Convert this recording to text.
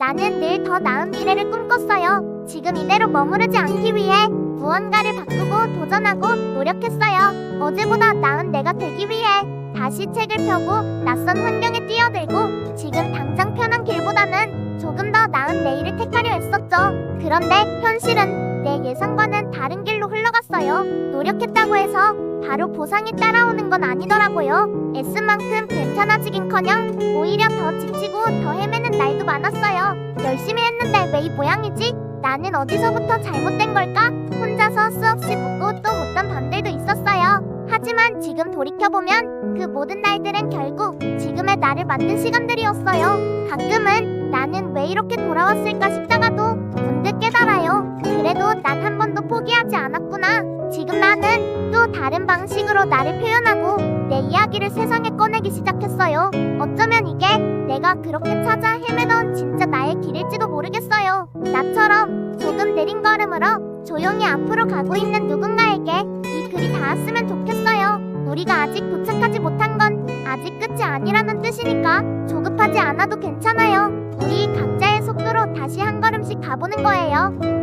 나는 늘 더 나은 미래를 꿈꿨어요. 지금 이대로 머무르지 않기 위해 무언가를 바꾸고 도전하고 노력했어요. 어제보다 나은 내가 되기 위해 다시 책을 펴고 낯선 환경에 뛰어들고 지금 당장 편한 길보다는 조금 더 나은 내일을 택하려 했었죠. 그런데 현실은 내 예상과는 다른 길로 흘러갔어요. 노력했다고 해서 바로 보상이 따라오는 건 아니더라고요. 애쓴 만큼 괜찮아지긴커녕 오히려 더 지치고 더 헤매는 날도 많았어요. 모양이지? 나는 어디서부터 잘못된 걸까? 혼자서 수없이 묻고 또 묻던 밤들도 있었어요. 하지만 지금 돌이켜보면 그 모든 날들은 결국 지금의 나를 만든 시간들이었어요. 가끔은 나는 왜 이렇게 돌아왔을까 싶다가도 문득 깨달아요. 그래도 난 한 번도 포기하지 않았구나. 지금 나는 또 다른 방식으로 나를 표현하고 내 이야기를 세상에 꺼내기 시작했어요. 어쩌면 이게 내가 그렇게 찾아 모르겠어요. 나처럼 조금 느린 걸음으로 조용히 앞으로 가고 있는 누군가에게 이 글이 닿았으면 좋겠어요. 우리가 아직 도착하지 못한 건 아직 끝이 아니라는 뜻이니까 조급하지 않아도 괜찮아요. 우리 각자의 속도로 다시 한 걸음씩 가보는 거예요.